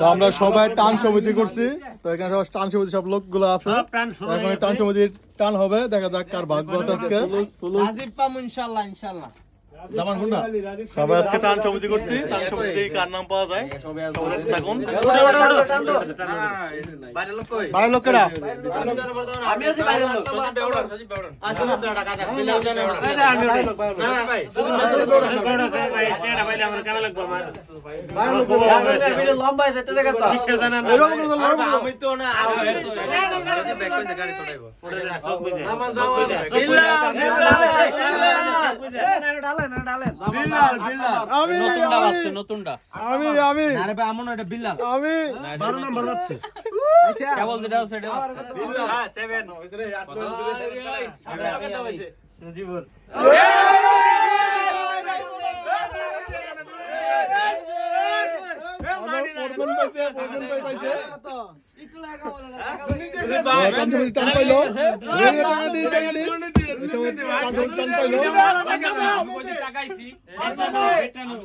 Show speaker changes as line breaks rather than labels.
তো আমরা সবাই টান সমিতি করছি। তো এখানে সব টান সমিতি সব লোকগুলো আছে। এখন টান সমিতির টান হবে। দেখা যাক কার ভাগ্য আছে আজকে।
ইনশাল্লাহ ইনশাল্লাহ।
সবাই আজকে টান সমিতি করছি টান সমিতি কার নাম পাওয়া যায় থাকুন বাইরের লোকেরা
আমি তো না আমার
আমি আমি আমি
আরে ভাই আমন এটা বিল্লাল
আমি
বারো নাম্বার হচ্ছে কেবল যেটা আছে সেটা
পরগন পাইছে পরগন পাই পাইছে টান সমিতি টান পাইলো টাকা দি টাকা দি পাইলো